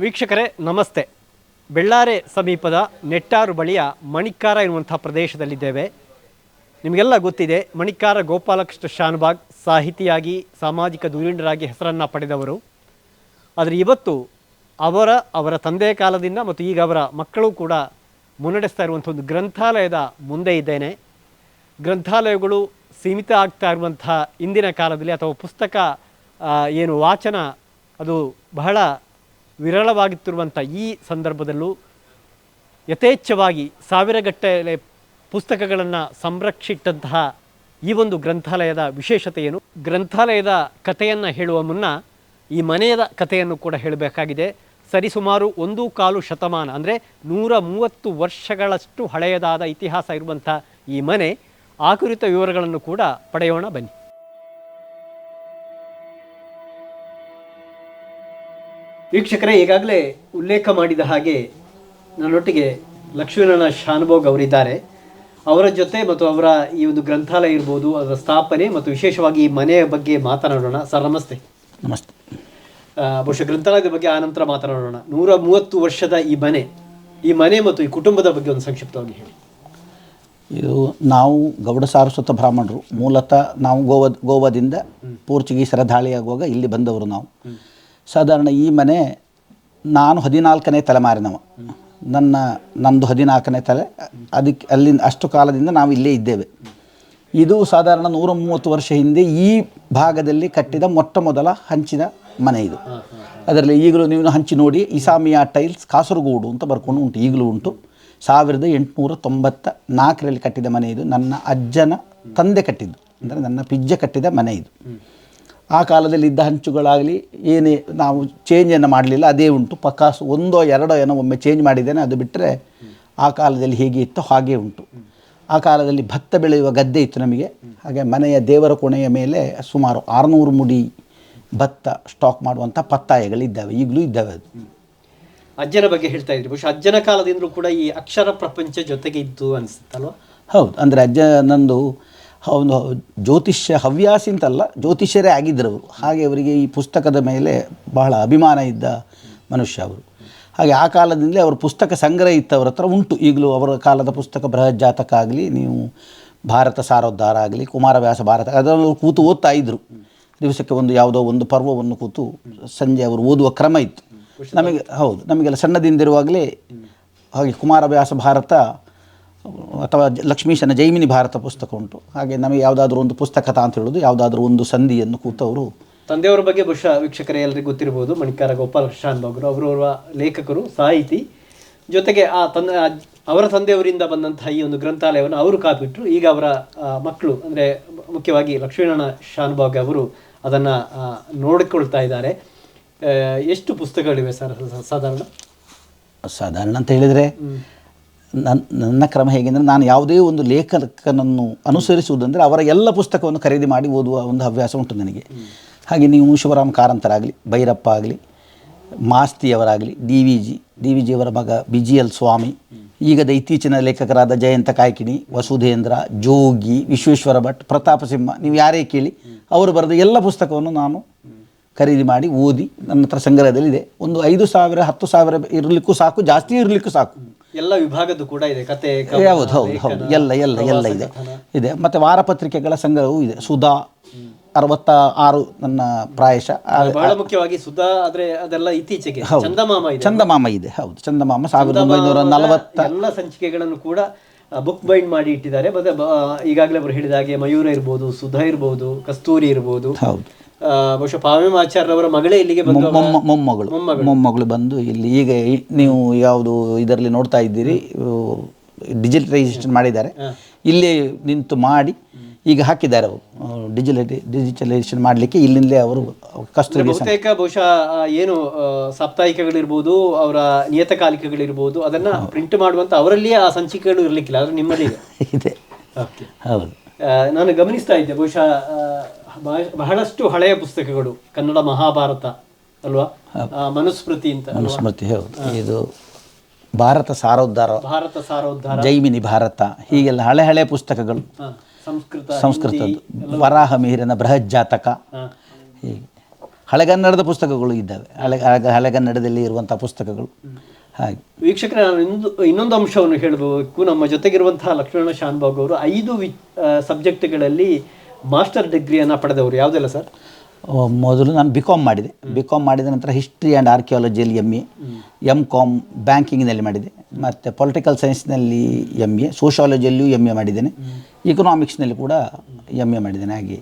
ವೀಕ್ಷಕರೇ, ನಮಸ್ತೆ. ಬೆಳ್ಳಾರೆ ಸಮೀಪದ ನೆಟ್ಟಾರು ಬಳಿಯ ಮಣಿಕಾರ ಎನ್ನುವಂಥ ಪ್ರದೇಶದಲ್ಲಿದ್ದೇವೆ. ನಿಮಗೆಲ್ಲ ಗೊತ್ತಿದೆ ಮಣಿಕಾರ ಗೋಪಾಲಕೃಷ್ಣ ಶಾನ್ಬಾಗ್ ಸಾಹಿತಿಯಾಗಿ, ಸಾಮಾಜಿಕ ಧುರೀಣರಾಗಿ ಹೆಸರನ್ನು ಪಡೆದವರು. ಆದರೆ ಇವತ್ತು ಅವರ ಅವರ ತಂದೆಯ ಕಾಲದಿಂದ ಮತ್ತು ಈಗ ಅವರ ಮಕ್ಕಳು ಕೂಡ ಮುನ್ನಡೆಸ್ತಾ ಇರುವಂಥ ಒಂದು ಗ್ರಂಥಾಲಯದ ಮುಂದೆ ಇದ್ದೇನೆ. ಗ್ರಂಥಾಲಯಗಳು ಸೀಮಿತ ಆಗ್ತಾ ಇರುವಂಥ ಇಂದಿನ ಕಾಲದಲ್ಲಿ ಅಥವಾ ಪುಸ್ತಕ ಏನು ವಾಚನ, ಅದು ಬಹಳ ವಿರಳವಾಗುತ್ತಿರುವಂಥ ಈ ಸಂದರ್ಭದಲ್ಲೂ ಯಥೇಚ್ಛವಾಗಿ ಸಾವಿರಗಟ್ಟಲೆ ಪುಸ್ತಕಗಳನ್ನು ಸಂರಕ್ಷಿಟ್ಟಂತಹ ಈ ಒಂದು ಗ್ರಂಥಾಲಯದ ವಿಶೇಷತೆ ಏನು? ಗ್ರಂಥಾಲಯದ ಕಥೆಯನ್ನು ಹೇಳುವ ಮುನ್ನ ಈ ಮನೆಯದ ಕಥೆಯನ್ನು ಕೂಡ ಹೇಳಬೇಕಾಗಿದೆ. ಸರಿಸುಮಾರು ಒಂದು ಕಾಲು ಶತಮಾನ, ಅಂದರೆ ನೂರ ಮೂವತ್ತು ವರ್ಷಗಳಷ್ಟು ಹಳೆಯದಾದ ಇತಿಹಾಸ ಇರುವಂಥ ಈ ಮನೆ, ಆ ಕುರಿತ ವಿವರಗಳನ್ನು ಕೂಡ ಪಡೆಯೋಣ ಬನ್ನಿ. ವೀಕ್ಷಕರೇ ಈಗಾಗಲೇ ಉಲ್ಲೇಖ ಮಾಡಿದ ಹಾಗೆ ನನ್ನೊಟ್ಟಿಗೆ ಲಕ್ಷ್ಮೀನಾರಾಯಣ ಶಾನುಭೋಗ್ ಅವರಿದ್ದಾರೆ. ಅವರ ಜೊತೆ ಮತ್ತು ಅವರ ಈ ಒಂದು ಗ್ರಂಥಾಲಯ ಇರ್ಬೋದು ಅದರ ಸ್ಥಾಪನೆ ಮತ್ತು ವಿಶೇಷವಾಗಿ ಈ ಮನೆಯ ಬಗ್ಗೆ ಮಾತನಾಡೋಣ. ಸರ್ ನಮಸ್ತೆ. ನಮಸ್ತೆ. ಬಹುಶಃ ಗ್ರಂಥಾಲಯದ ಬಗ್ಗೆ ಆನಂತರ ಮಾತನಾಡೋಣ. ನೂರ ಮೂವತ್ತು ವರ್ಷದ ಈ ಮನೆ ಈ ಮನೆ ಮತ್ತು ಈ ಕುಟುಂಬದ ಬಗ್ಗೆ ಒಂದು ಸಂಕ್ಷಿಪ್ತವಾಗಿ ಹೇಳಿ. ಇದು ನಾವು ಗೌಡ ಸಾರಸ್ವತ ಬ್ರಾಹ್ಮಣರು. ಮೂಲತಃ ನಾವು ಗೋವಾ ಗೋವಾದಿಂದ ಪೋರ್ಚುಗೀಸರ ದಾಳಿಯಾಗುವಾಗ ಇಲ್ಲಿ ಬಂದವರು ನಾವು. ಸಾಧಾರಣ ಈ ಮನೆ ನಾನು ಹದಿನಾಲ್ಕನೇ ತಲೆಮಾರಿನವ. ನನ್ನ ನಂದು ಹದಿನಾಲ್ಕನೇ ತಲೆ, ಅದಕ್ಕೆ ಅಲ್ಲಿಂದ ಅಷ್ಟು ಕಾಲದಿಂದ ನಾವು ಇಲ್ಲೇ ಇದ್ದೇವೆ. ಇದು ಸಾಧಾರಣ ನೂರ ಮೂವತ್ತು ವರ್ಷ ಹಿಂದೆ ಈ ಭಾಗದಲ್ಲಿ ಕಟ್ಟಿದ ಮೊಟ್ಟ ಮೊದಲ ಹಂಚಿನ ಮನೆ ಇದು. ಅದರಲ್ಲಿ ಈಗಲೂ ನೀವು ಹಂಚಿ ನೋಡಿ, ಇಸಾಮಿಯಾ ಟೈಲ್ಸ್ ಕಾಸರಗೋಡು ಅಂತ ಬರ್ಕೊಂಡು ಉಂಟು, ಈಗಲೂ ಉಂಟು. ಸಾವಿರದ ಎಂಟುನೂರ ತೊಂಬತ್ತ ನಾಲ್ಕರಲ್ಲಿ ಕಟ್ಟಿದ ಮನೆ ಇದು. ನನ್ನ ಅಜ್ಜನ ತಂದೆ ಕಟ್ಟಿದ್ದು. ಅಂದರೆ ನನ್ನ ಪಿಜ್ಜ ಕಟ್ಟಿದ ಮನೆ ಇದು. ಆ ಕಾಲದಲ್ಲಿ ಇದ್ದ ಹಂಚುಗಳಾಗಲಿ ಏನೇ ನಾವು ಚೇಂಜನ್ನು ಮಾಡಲಿಲ್ಲ ಅದೇ ಉಂಟು. ಪಕಾಸು ಒಂದೋ ಎರಡೋ ಏನೋ ಒಮ್ಮೆ ಚೇಂಜ್ ಮಾಡಿದ್ದೇನೆ ಅದು ಬಿಟ್ಟರೆ ಆ ಕಾಲದಲ್ಲಿ ಹೇಗೆ ಇತ್ತೋ ಹಾಗೇ ಉಂಟು. ಆ ಕಾಲದಲ್ಲಿ ಭತ್ತ ಬೆಳೆಯುವ ಗದ್ದೆ ಇತ್ತು ನಮಗೆ. ಹಾಗೆ ಮನೆಯ ದೇವರ ಕೋಣೆಯ ಮೇಲೆ ಸುಮಾರು ಆರುನೂರು ಮುಡಿ ಭತ್ತ ಸ್ಟಾಕ್ ಮಾಡುವಂಥ ಪತ್ತಾಯಗಳಿದ್ದಾವೆ. ಈಗಲೂ ಇದ್ದಾವೆ ಅದು. ಅಜ್ಜನ ಬಗ್ಗೆ ಹೇಳ್ತಾ ಇದ್ರಿ. ಬಹುಶಃ ಅಜ್ಜನ ಕಾಲದಿಂದಲೂ ಕೂಡ ಈ ಅಕ್ಷರ ಪ್ರಪಂಚ ಜೊತೆಗೆ ಇದ್ದು ಅನಿಸುತ್ತಲ್ವ? ಹೌದು. ಅಂದರೆ ಅಜ್ಜ ನಂದು ಒಂದು ಜ್ಯೋತಿಷ್ಯ ಹವ್ಯಾಸಿ ಅಂತಲ್ಲ ಜ್ಯೋತಿಷ್ಯರೇ ಆಗಿದ್ದರು ಅವರು. ಹಾಗೆ ಅವರಿಗೆ ಈ ಪುಸ್ತಕದ ಮೇಲೆ ಬಹಳ ಅಭಿಮಾನ ಇದ್ದ ಮನುಷ್ಯ ಅವರು. ಹಾಗೆ ಆ ಕಾಲದಿಂದಲೇ ಅವರು ಪುಸ್ತಕ ಸಂಗ್ರಹ ಇತ್ತು ಅವರ ಹತ್ರ ಉಂಟು. ಈಗಲೂ ಅವರ ಕಾಲದ ಪುಸ್ತಕ ಬೃಹತ್ ಜಾತಕ ಆಗಲಿ ನೀವು ಭಾರತ ಸಾರೋದ್ಧಾರ ಆಗಲಿ ಕುಮಾರವ್ಯಾಸ ಭಾರತ ಅದನ್ನು ಕೂತು ಓದ್ತಾ ಇದ್ದರು ದಿವಸಕ್ಕೆ ಒಂದು ಯಾವುದೋ ಒಂದು ಪರ್ವವನ್ನು ಕೂತು ಸಂಜೆ ಅವರು ಓದುವ ಕ್ರಮ ಇತ್ತು. ನಮಗೆ ಹೌದು ನಮಗೆಲ್ಲ ಸಣ್ಣದಿಂದಿರುವಾಗಲೇ ಹಾಗೆ ಕುಮಾರವ್ಯಾಸ ಭಾರತ ಅಥವಾ ಲಕ್ಷ್ಮೀಶನ ಜೈಮಿನಿ ಭಾರತ ಪುಸ್ತಕ ಉಂಟು. ಹಾಗೆ ನಮಗೆ ಯಾವುದಾದ್ರೂ ಒಂದು ಪುಸ್ತಕ ಅಂತ ಹೇಳೋದು ಯಾವುದಾದ್ರೂ ಒಂದು ಸಂಧಿಯನ್ನು ಕೂತವರು. ತಂದೆಯವರ ಬಗ್ಗೆ ಬಹುಶಃ ವೀಕ್ಷಕರೇ ಎಲ್ಲರಿಗೂ ಗೊತ್ತಿರಬಹುದು. ಮಣಿಕಾರ ಗೋಪಾಲಕೃಷ್ಣ ಅವರು ಅವರವರ ಲೇಖಕರು ಸಾಹಿತಿ. ಜೊತೆಗೆ ಆ ತಂದೆ ಅವರ ತಂದೆಯವರಿಂದ ಬಂದಂತಹ ಈ ಒಂದು ಗ್ರಂಥಾಲಯವನ್ನು ಅವರು ಕಾಪಿಟ್ಟರು ಈಗ ಅವರ ಮಕ್ಕಳು ಅಂದರೆ ಮುಖ್ಯವಾಗಿ ಲಕ್ಷ್ಮೀನಾರಾಯಣ ಶಾನುಭಾಗ್ ಅವರು ಅದನ್ನು ನೋಡಿಕೊಳ್ತಾ ಇದ್ದಾರೆ. ಎಷ್ಟು ಪುಸ್ತಕಗಳಿವೆ ಸರ್ ಸಾಧಾರಣ? ಸಾಧಾರಣ ಅಂತ ಹೇಳಿದರೆ ನನ್ನ ನನ್ನ ಕ್ರಮ ಹೇಗೆಂದರೆ ನಾನು ಯಾವುದೇ ಒಂದು ಲೇಖಕನನ್ನು ಅನುಸರಿಸುವುದಂದರೆ ಅವರ ಎಲ್ಲ ಪುಸ್ತಕವನ್ನು ಖರೀದಿ ಮಾಡಿ ಓದುವ ಒಂದು ಹವ್ಯಾಸ ಉಂಟು ನನಗೆ. ಹಾಗೆ ನೀವು ಶಿವರಾಮ್ ಕಾರಂತರಾಗಲಿ, ಭೈರಪ್ಪ ಆಗಲಿ, ಮಾಸ್ತಿಯವರಾಗಲಿ, D V G, D V ಜಿಯವರ ಮಗ ಬಿ ಜಿ ಎಲ್ ಸ್ವಾಮಿ, ಈಗದ ಇತ್ತೀಚಿನ ಲೇಖಕರಾದ ಜಯಂತ ಕಾಯ್ಕಿಣಿ, ವಸುಧೇಂದ್ರ, ಜೋಗಿ, ವಿಶ್ವೇಶ್ವರ ಭಟ್, ಪ್ರತಾಪ ಸಿಂಹ, ನೀವು ಯಾರೇ ಕೇಳಿ, ಅವರು ಬರೆದ ಎಲ್ಲ ಪುಸ್ತಕವನ್ನು ನಾನು ಖರೀದಿ ಮಾಡಿ ಓದಿ ನನ್ನ ಹತ್ರ ಸಂಗ್ರಹದಲ್ಲಿದೆ. ಒಂದು ಐದು ಸಾವಿರ, ಹತ್ತು ಸಾವಿರ ಇರಲಿಕ್ಕೂ ಸಾಕು, ಜಾಸ್ತಿ ಇರಲಿಕ್ಕೂ ಸಾಕು. ಎಲ್ಲ ವಿಭಾಗದ್ದು ಕೂಡ ಇದೆ. ಕತೆ ಕವನ, ಹೌದು ಹೌದು ಎಲ್ಲ ಎಲ್ಲ ಎಲ್ಲ ಇದೆ. ಇದೆ. ಮತ್ತೆ ವಾರಪತ್ರಿಕೆಗಳ ಸಂಗ್ರಹವೂ ಇದೆ. ಸುಧಾ ಅರವತ್ತ ಆರು ನನ್ನ ಪ್ರಾಯಶಃ. ಬಹಳ ಮುಖ್ಯವಾಗಿ ಸುಧಾ ಆದ್ರೆ ಅದೆಲ್ಲ ಇತ್ತೀಚೆಗೆ. ಚಂದಮಾಮ ಇದೆ. ಚಂದಮಾಮ ಇದೆ. ಹೌದು. ಚಂದಮಾಮ ಸಾವಿರದ ಒಂಬೈನೂರ ನಲವತ್ತ ಎಲ್ಲ ಸಂಚಿಕೆಗಳನ್ನು ಕೂಡ ಬುಕ್ ಬೈಂಡ್ ಮಾಡಿ ಇಟ್ಟಿದ್ದಾರೆ. ಮತ್ತೆ ಈಗಾಗಲೇ ಅವರು ಹೇಳಿದ ಹಾಗೆ ಮಯೂರ ಇರ್ಬೋದು ಸುಧಾ ಇರ್ಬೋದು ಕಸ್ತೂರಿ ಇರ್ಬೋದು. ಬಹುಶಃ ಪಾವ್ಯಮಾಚಾರ್ಯವರ ಮಗಳೇ ಇಲ್ಲಿಗೆ ಬಂದು ಮೊಮ್ಮಗಳು. ಮೊಮ್ಮಗಳು. ಬಂದು ಇಲ್ಲಿ ಈಗ ನೀವು ಯಾವುದು ಇದರಲ್ಲಿ ನೋಡ್ತಾ ಇದ್ದೀರಿ ಡಿಜಿಟಲೈಸೇಷನ್ ಮಾಡಿದ್ದಾರೆ. ಇಲ್ಲಿ ನಿಂತು ಮಾಡಿ ಈಗ ಹಾಕಿದ್ದಾರೆ ಅವರು. ಡಿಜಿಟಲ್ ಡಿಜಿಟಲೈಸೇಷನ್ ಮಾಡಲಿಕ್ಕೆ ಇಲ್ಲಿಂದಲೇ ಅವರು ಕಷ್ಟ ಬಹುತೇಕ ಬಹುಶಃ ಏನು ಸಾಪ್ತಾಹಿಕಗಳಿರ್ಬೋದು ಅವರ ನಿಯತಕಾಲಿಕಗಳಿರ್ಬೋದು ಅದನ್ನ ಪ್ರಿಂಟ್ ಮಾಡುವಂತ ಅವರಲ್ಲಿಯೇ ಆ ಸಂಚಿಕೆಗಳು ಇರಲಿಕ್ಕಿಲ್ಲ ಆದ್ರೆ ನಿಮ್ಮಲ್ಲಿ ಇದೆ. ಹೌದು. ನಾನು ಗಮನಿಸ್ತಾ ಇದ್ದೆ ಬಹುಶಃ ಬಹ- ಬಹಳಷ್ಟು ಹಳೆಯ ಪುಸ್ತಕಗಳು ಕನ್ನಡ ಮಹಾಭಾರತ ಅಲ್ವಾ? ಮನುಸ್ಮೃತಿ ಅಂತ ಮನುಸ್ಮೃತಿ ಸ್ಮೃತಿ ಹೌದು ಇದು ಭಾರತ ಸಾರೋದ್ಧಾರ. ಭಾರತ ಸಾರೋದ್ಧಾರ. ಜೈಮಿನಿ ಭಾರತ ಹೀಗೆಲ್ಲ ಹಳೆ ಹಳೆ ಪುಸ್ತಕಗಳು. ಸಂಸ್ಕೃತದ್ದು ವರಾಹ ಮಿಹಿರನ ಬೃಹತ್ ಜಾತಕ. ಹೀಗೆ. ಹಳೆಗನ್ನಡದ ಪುಸ್ತಕಗಳು ಇದ್ದಾವೆ. ಹಳೆ ಹಳೆ- ಹಳೆಗನ್ನಡದಲ್ಲಿ ಇರುವಂಥ ಪುಸ್ತಕಗಳು. ಹಾಗೆ. ವೀಕ್ಷಕರೇ ನಾನು ಇನ್ನೊಂದು ಇನ್ನೊಂದು ಅಂಶವನ್ನು ಹೇಳಬೇಕು. ನಮ್ಮ ಜೊತೆಗಿರುವಂತಹ ಲಕ್ಷ್ಮಣ ಶಾನ್ಭಾಗ್ ಅವರು ಐದು ವಿ ಸಬ್ಜೆಕ್ಟ್ಗಳಲ್ಲಿ ಮಾಸ್ಟರ್ ಡಿಗ್ರಿಯನ್ನು ಪಡೆದವರು. ಯಾವುದೆಲ್ಲ ಸರ್? ಮೊದಲು ನಾನು ಬಿ ಕಾಮ್ ಮಾಡಿದೆ. ಬಿ ಕಾಮ್ ಮಾಡಿದ ನಂತರ ಹಿಸ್ಟ್ರಿ ಆ್ಯಂಡ್ ಆರ್ಕಿಯಾಲಜಿಯಲ್ಲಿ ಎಂ ಎ ಎಂ ಕಾಮ್ ಬ್ಯಾಂಕಿಂಗ್ನಲ್ಲಿ ಮಾಡಿದೆ. ಮತ್ತು ಪೊಲಿಟಿಕಲ್ ಸೈನ್ಸ್ನಲ್ಲಿ ಎಂ ಎ ಸೋಷಾಲಜಿಯಲ್ಲಿಯೂ ಎಂ ಎ ಮಾಡಿದ್ದೇನೆ. ಇಕನಾಮಿಕ್ಸ್ನಲ್ಲಿ ಕೂಡ ಎಂ ಎ ಮಾಡಿದ್ದೇನೆ ಹಾಗೆ.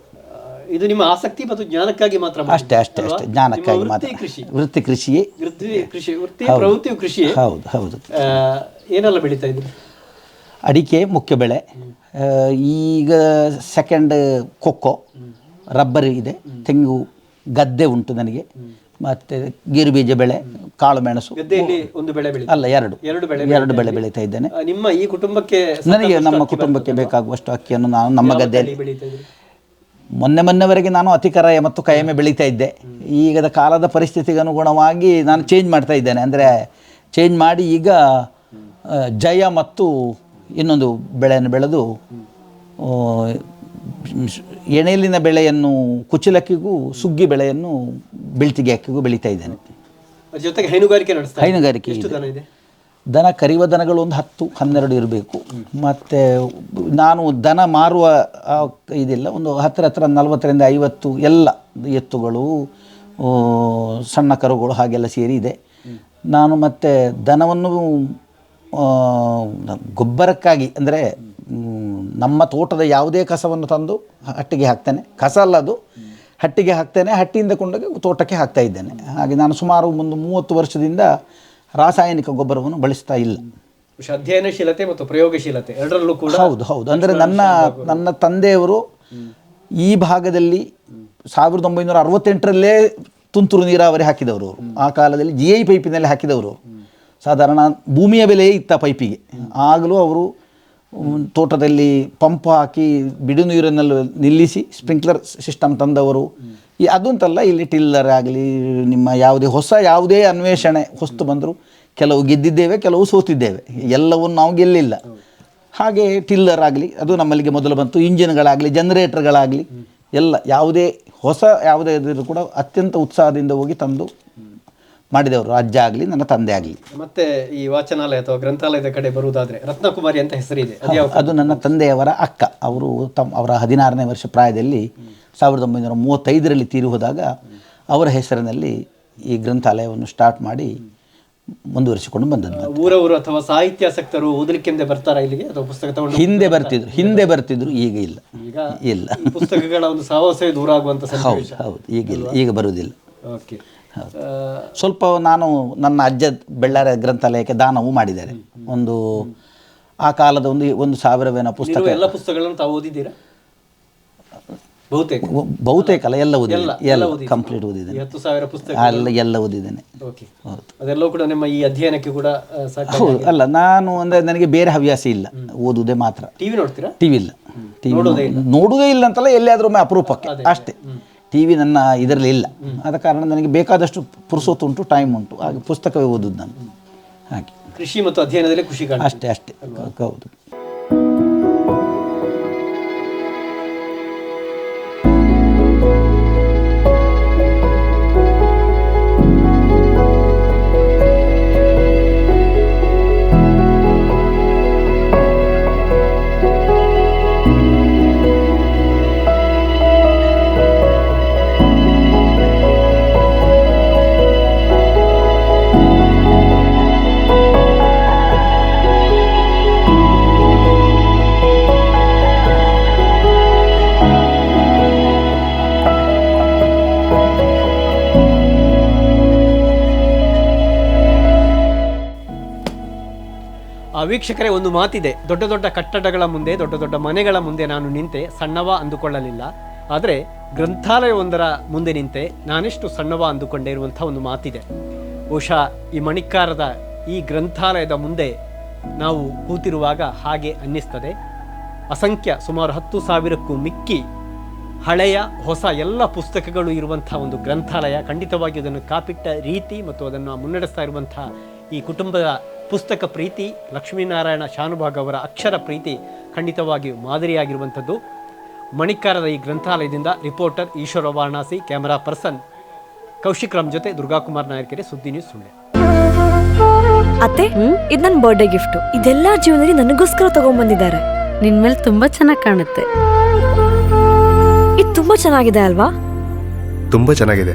ಇದು ನಿಮ್ಮ ಆಸಕ್ತಿ ಮತ್ತು ಜ್ಞಾನಕ್ಕಾಗಿ ಮಾತ್ರ ಅಷ್ಟೇ ಅಷ್ಟೇ? ಅಷ್ಟೇ ಜ್ಞಾನಕ್ಕಾಗಿ ಮಾತ್ರ ವೃತ್ತಿ ಕೃಷಿ. ವೃತ್ತಿ ಕೃಷಿಯೇ. ವೃತ್ತಿ ಕೃಷಿ ವೃತ್ತಿ ಪ್ರವೃತ್ತಿಯು ಕೃಷಿಯೇ. ಹೌದು ಹೌದು. ಏನೆಲ್ಲ ಬೆಳೀತಾ ಇದ್ದೀರಿ ಅಡಿಕೆ ಮುಖ್ಯ ಬೆಳೆ ಈಗ ಸೆಕೆಂಡ್ ಕೊಕ್ಕೋ ರಬ್ಬರ್ ಇದೆ ತೆಂಗು ಗದ್ದೆ ಉಂಟು ನನಗೆ. ಮತ್ತು ಗೇರು ಬೀಜ ಬೆಳೆ ಕಾಳು ಮೆಣಸು. ಒಂದು ಬೆಳೆ ಅಲ್ಲ ಎರಡು. ಎರಡು ಬೆಳೆ ಎರಡು ಬೆಳೆ ಬೆಳೀತಾ ಇದ್ದೇನೆ. ನಿಮ್ಮ ಈ ಕುಟುಂಬಕ್ಕೆ ನನಗೆ ನಮ್ಮ ಕುಟುಂಬಕ್ಕೆ ಬೇಕಾಗುವಷ್ಟು ಅಕ್ಕಿಯನ್ನು ನಾನು ನಮ್ಮ ಗದ್ದೆಯಲ್ಲಿ ಮೊನ್ನೆ ಮೊನ್ನೆವರೆಗೆ ನಾನು ಅತಿಕರಾಯ ಮತ್ತು ಕಯಮೆ ಬೆಳೀತಾ ಇದ್ದೆ. ಈಗದ ಕಾಲದ ಪರಿಸ್ಥಿತಿಗೆ ಅನುಗುಣವಾಗಿ ನಾನು ಚೇಂಜ್ ಮಾಡ್ತಾ ಇದ್ದೇನೆ. ಅಂದರೆ ಚೇಂಜ್ ಮಾಡಿ ಈಗ ಜಯ ಮತ್ತು ಇನ್ನೊಂದು ಬೆಳೆಯನ್ನು ಬೆಳೆದು ಆ, ಎಣೆಲಿನ ಬೆಳೆಯನ್ನು ಕುಚಲಕ್ಕಿಗೂ ಸುಗ್ಗಿ ಬೆಳೆಯನ್ನು ಬೆಳ್ತಿಗೆ ಅಕ್ಕಿಗೂ ಬೆಳೀತಾ ಇದ್ದೇನೆ. ಜೊತೆಗೆ ಹೈನುಗಾರಿಕೆ ನಡೆಸ್ತಾ ಹೈನುಗಾರಿಕೆ ಇದೆ. ದನ ಕರಿಯುವ ದನಗಳು ಒಂದು ಹತ್ತು ಹನ್ನೆರಡು ಇರಬೇಕು. ಮತ್ತು ನಾನು ದನ ಮಾರುವ ಇದಿಲ್ಲ ಒಂದು ಹತ್ತಿರ ಹತ್ತಿರ ನಲವತ್ತರಿಂದ ಐವತ್ತು ಎಲ್ಲ ಎತ್ತುಗಳು ಸಣ್ಣ ಕರುಗಳು ಹಾಗೆಲ್ಲ ಸೇರಿದೆ ನಾನು ಮತ್ತು ದನವನ್ನು ಗೊಬ್ಬರಕ್ಕಾಗಿ ಅಂದರೆ ನಮ್ಮ ತೋಟದ ಯಾವುದೇ ಕಸವನ್ನು ತಂದು ಹಟ್ಟಿಗೆ ಹಾಕ್ತೇನೆ. ಕಸ ಅಲ್ಲ ಅದು. ಹಟ್ಟಿಗೆ ಹಾಕ್ತೇನೆ ಹಟ್ಟಿಯಿಂದ ಕೊಂಡೋಗಿ ತೋಟಕ್ಕೆ ಹಾಕ್ತಾ ಇದ್ದೇನೆ. ಹಾಗೆ ನಾನು ಸುಮಾರು ಒಂದು ಮೂವತ್ತು ವರ್ಷದಿಂದ ರಾಸಾಯನಿಕ ಗೊಬ್ಬರವನ್ನು ಬಳಸ್ತಾ ಇಲ್ಲ. ಅಧ್ಯಯನಶೀಲತೆ ಮತ್ತು ಪ್ರಯೋಗಶೀಲತೆ ಎರಡರಲ್ಲೂ ಕೂಡ ಹೌದು ಹೌದು. ಅಂದರೆ ನನ್ನ ನನ್ನ ತಂದೆಯವರು ಈ ಭಾಗದಲ್ಲಿ ಸಾವಿರದ ಒಂಬೈನೂರ ಅರವತ್ತೆಂಟರಲ್ಲೇ ತುಂತುರು ನೀರಾವರಿ ಹಾಕಿದವರು. ಅವರು. ಆ ಕಾಲದಲ್ಲಿ ಜಿ ಐ ಪೈಪಿನಲ್ಲಿ ಹಾಕಿದವರು. ಸಾಧಾರಣ ಭೂಮಿಯ ಬೆಲೆಯೇ ಇತ್ತ ಪೈಪಿಗೆ. ಆಗಲೂ ಅವರು ತೋಟದಲ್ಲಿ ಪಂಪ್ ಹಾಕಿ ಬಿಡು ನೀರನ್ನೆಲ್ಲ ನಿಲ್ಲಿಸಿ ಸ್ಪ್ರಿಂಕ್ಲರ್ ಸಿಸ್ಟಮ್ ತಂದವರು. ಈ ಅದಂತಲ್ಲ ಇಲ್ಲಿ ಟಿಲ್ಲರ್ ಆಗಲಿ, ನಿಮ್ಮ ಯಾವುದೇ ಹೊಸ ಯಾವುದೇ ಅನ್ವೇಷಣೆ, ಹೊಸ್ತು ಬಂದರೂ ಕೆಲವು ಗೆದ್ದಿದ್ದೇವೆ, ಕೆಲವು ಸೋತಿದ್ದೇವೆ. ಎಲ್ಲವನ್ನು ನಾವು ಗೆಲ್ಲಿಲ್ಲ. ಹಾಗೆ ಟಿಲ್ಲರ್ ಆಗಲಿ, ಅದು ನಮ್ಮಲ್ಲಿಗೆ ಮೊದಲು ಬಂತು. ಇಂಜಿನ್ಗಳಾಗಲಿ ಜನರೇಟರ್ಗಳಾಗಲಿ ಎಲ್ಲ ಯಾವುದೇ ಹೊಸ ಯಾವುದೇ ಇದ್ರೂ ಕೂಡ ಅತ್ಯಂತ ಉತ್ಸಾಹದಿಂದ ಹೋಗಿ ತಂದು ಮಾಡಿದವರು ಅಜ್ಜ ಆಗಲಿ ನನ್ನ ತಂದೆ ಆಗಲಿ. ಮತ್ತೆ ಈ ವಾಚನಾಲಯ ಅಥವಾ ಗ್ರಂಥಾಲಯದ ಕಡೆ ಬರುವುದಾದ್ರೆ ರತ್ನಕುಮಾರಿ ಅಂತ ಹೆಸರಿದೆ. ಅದು ಅದು ನನ್ನ ತಂದೆಯವರ ಅಕ್ಕ. ಅವರು ತಮ್ಮ ಅವರ ಹದಿನಾರನೇ ವರ್ಷ ಪ್ರಾಯದಲ್ಲಿ ಸಾವಿರದ ಒಂಬೈನೂರ ಮೂವತ್ತೈದರಲ್ಲಿ ತೀರಿ ಹೋದಾಗ ಅವರ ಹೆಸರಿನಲ್ಲಿ ಈ ಗ್ರಂಥಾಲಯವನ್ನು ಸ್ಟಾರ್ಟ್ ಮಾಡಿ ಮುಂದುವರಿಸಿಕೊಂಡು ಬಂದದ್ದು. ಊರವರು ಅಥವಾ ಸಾಹಿತ್ಯಾಸಕ್ತರು ಓದಲಿಕ್ಕೆಂದೇ ಬರ್ತಾರಾ ಇಲ್ಲಿಗೆ? ಅಥವಾ ಪುಸ್ತಕ ತಗೊಂಡು ಹಿಂದೆ ಬರ್ತಿದ್ರು ಹಿಂದೆ ಬರ್ತಿದ್ರು ಈಗ ಇಲ್ಲ. ಈಗ ಇಲ್ಲ. ಪುಸ್ತಕಗಳ ಒಂದು ಸಹವಾಸವೇ ದೂರ ಆಗುವಂತ ಹೌದು ಹೌದು ಈಗ ಇಲ್ಲ ಈಗ ಬರುವುದಿಲ್ಲ. ಓಕೆ. ಸ್ವಲ್ಪ ನಾನು ನನ್ನ ಅಜ್ಜ ಬೆಳ್ಳಾರ ಗ್ರಂಥಾಲಯಕ್ಕೆ ದಾನವೂ ಮಾಡಿದ್ದಾರೆ. ಒಂದು ಆ ಕಾಲದ ಒಂದು ಒಂದು ಸಾವಿರವೇನ ಪುಸ್ತಕ. ಎಲ್ಲ ಪುಸ್ತಕಗಳನ್ನು ತಾವು ಓದಿದ್ದೀರಾ? ಬಹುತೇಕ. ಬಹುತೇಕ ಅಲ್ಲ ಎಲ್ಲ ಓದಿಲ್ಲ ಎಲ್ಲ ಕಂಪ್ಲೀಟ್ ಓದಿದ್ದೇನೆ. ಹತ್ತು ಸಾವಿರ ಪುಸ್ತಕ ಎಲ್ಲ ಎಲ್ಲ ಓದಿದ್ದೇನೆ. ಅದೆಲ್ಲವೂ ಕೂಡ ನಿಮ್ಮ ಈ ಅಧ್ಯಯನಕ್ಕೆ ಕೂಡ ಹೌದು ಅಲ್ಲ ನಾನು ಅಂದರೆ ನನಗೆ ಬೇರೆ ಹವ್ಯಾಸ ಇಲ್ಲ ಓದುವುದೇ ಮಾತ್ರ. ಟಿವಿ ನೋಡ್ತೀರಾ? ಟಿವಿ ಇಲ್ಲ. ಟಿ ವಿ ನೋಡುವುದೇ ಇಲ್ಲ. ಅಂತಲ್ಲ ಎಲ್ಲಿಯಾದ್ರೂ ಒಮ್ಮೆ ಅಪರೂಪಕ್ಕೆ. ಅಷ್ಟೇ. ಟಿ ವಿ ನನ್ನ ಇದರಲ್ಲಿ ಇಲ್ಲ. ಆದ ಕಾರಣ ನನಗೆ ಬೇಕಾದಷ್ಟು ಪುರುಸೊತ್ತು ಉಂಟು ಟೈಮ್ ಉಂಟು. ಹಾಗೆ ಪುಸ್ತಕವೇ ಓದುದು ನಾನು. ಹಾಗೆ. ಕೃಷಿ ಮತ್ತು ಅಧ್ಯಯನದಲ್ಲಿ ಖುಷಿ ಅಷ್ಟೇ ಅಷ್ಟೇ. ಹೌದು. ವೀಕ್ಷಕರೇ, ಒಂದು ಮಾತಿದೆ. ದೊಡ್ಡ ದೊಡ್ಡ ಕಟ್ಟಡಗಳ ಮುಂದೆ, ದೊಡ್ಡ ದೊಡ್ಡ ಮನೆಗಳ ಮುಂದೆ ನಾನು ನಿಂತೆ ಸಣ್ಣವ ಅಂದುಕೊಳ್ಳಲಿಲ್ಲ. ಆದರೆ ಗ್ರಂಥಾಲಯವೊಂದರ ಮುಂದೆ ನಿಂತೆ ನಾನೆಷ್ಟು ಸಣ್ಣವ ಅಂದುಕೊಂಡೇ ಇರುವಂಥ ಒಂದು ಮಾತಿದೆ. ಬಹುಶಃ ಈ ಮಣಿಕಾರದ ಈ ಗ್ರಂಥಾಲಯದ ಮುಂದೆ ನಾವು ಕೂತಿರುವಾಗ ಹಾಗೆ ಅನ್ನಿಸ್ತದೆ. ಅಸಂಖ್ಯ, ಸುಮಾರು ಹತ್ತು ಸಾವಿರಕ್ಕೂ ಮಿಕ್ಕಿ ಹಳೆಯ, ಹೊಸ ಎಲ್ಲ ಪುಸ್ತಕಗಳು ಇರುವಂಥ ಒಂದು ಗ್ರಂಥಾಲಯ. ಖಂಡಿತವಾಗಿ ಅದನ್ನು ಕಾಪಿಟ್ಟ ರೀತಿ ಮತ್ತು ಅದನ್ನು ಮುನ್ನಡೆಸ್ತಾ ಇರುವಂಥ ಈ ಕುಟುಂಬದ ಪುಸ್ತಕ ಪ್ರೀತಿ ಲಕ್ಷ್ಮೀನಾರಾಯಣ ಶಾನುಭಾಗ್ ಅವರ ಅಕ್ಷರ ಪ್ರೀತಿ ಖಂಡಿತವಾಗಿಯೂ ಮಾದರಿಯಾಗಿರುವಂಥದ್ದು. ಮಣಿಕಾರದ ಈ ಗ್ರಂಥಾಲಯದಿಂದ reporter Eshwara Varanasi camera person Kaushik Ram ಜೊತೆ ದುರ್ಗಾಕುಮಾರ್ ನಾಯರ್ಕೆರೆ ಸುದ್ದಿ ನ್ಯೂಸ್ ಸುಳ್ಳೆ ಅತ್ತೆ ಇದು ನನ್ನ ಬರ್ಡೇ ಗಿಫ್ಟ್ ಇದೆಲ್ಲ ಜೀವನದಲ್ಲಿ ನನಗೋಸ್ಕರ ತಗೊಂಡ್ಬಂದಿದ್ದಾರೆ ನಿನ್ ಮೇಲೆ ತುಂಬಾ ಚೆನ್ನಾಗಿ ಕಾಣುತ್ತೆ. ಇದು ತುಂಬಾ ಚೆನ್ನಾಗಿದೆ ಅಲ್ವಾ? ತುಂಬಾ ಚೆನ್ನಾಗಿದೆ.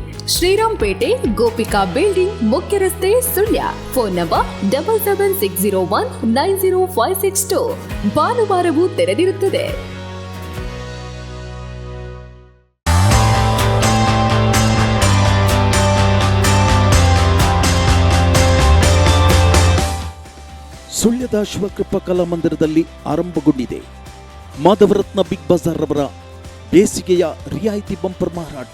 ಶ್ರೀರಾಮ್ಪೇಟೆ ಗೋಪಿಕಾ ಬಿಲ್ಡಿಂಗ್ ಮುಖ್ಯ ರಸ್ತೆ Sullia. Phone number double seven six zero one nine zero five six two ಭಾನುವಾರವೂ ತೆರೆದಿರುತ್ತದೆ. ಸುಳ್ಯದ ಶಿವಕೃಪ ಕಲಾಮಂದಿರದಲ್ಲಿ ಆರಂಭಗೊಂಡಿದೆ. ಮಾಧವರತ್ನ ಬಿಗ್ ಬಜಾರ್ ಅವರ ಬೇಸಿಗೆಯ ರಿಯಾಯಿತಿ ಬಂಪರ್ ಮಾರಾಟ.